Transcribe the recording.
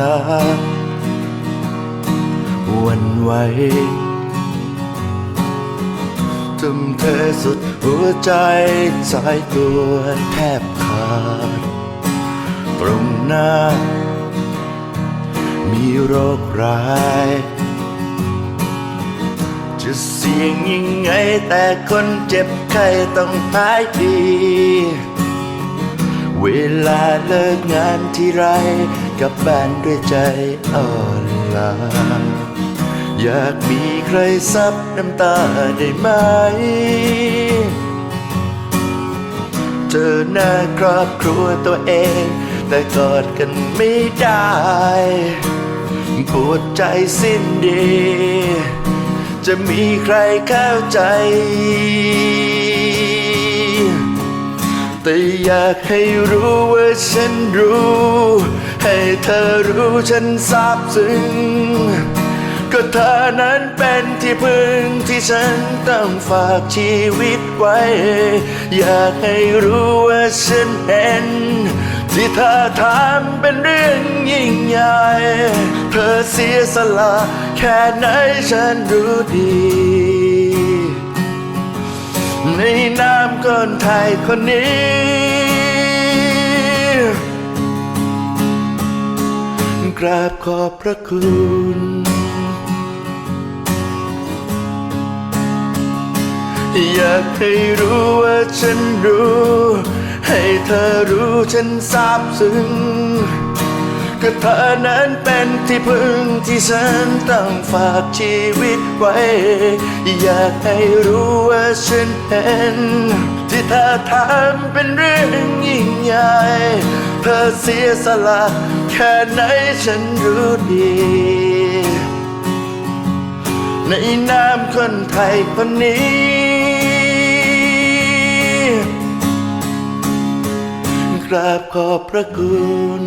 ลาวันไหวทุ่มเทสุดหัวใจสายตัวแทบขาดตรงหน้า มีโรคร้าย จะเสี่ยงยังไงแต่คนเจ็บไข้ต้องหายดี เวลาเลิกงานที่ไร กลับบ้านด้วยใจอ่อนล้าอยากมีใครซับน้ำตาได้ไหม เจอหน้าครอบครัวตัวเอง แต่กอดกันไม่ได้ปวดใจสิ้นดี จะมีใครเข้าใจ แต่อยากให้รู้ว่าฉันรู้ ให้เธอรู้ฉันซาบซึ้งก็เธอนั้นเป็นที่พึ่งที่ฉันต้องฝากชีวิตไว้ อยากให้รู้ว่าฉันเห็น ที่เธอทำเป็นเรื่องยิ่งใหญ่ เธอเสียสละแค่ไหนฉันรู้ดี ในนามคนไทยคนนี้ กราบขอบพระคุณอยากให้รู้ว่าฉันรู้ ให้เธอรู้ฉันซาบซึ้งก็เธอนั้นเป็นที่พึ่งที่ฉันต้องฝากชีวิตไว้ อยากให้รู้ว่าฉันเห็น ที่เธอทำเป็นเรื่องยิ่งใหญ่ เธอเสียสละ แค่ไหนฉันรู้ดี ในนามคนไทยคนนี้ กราบขอบพระคุณ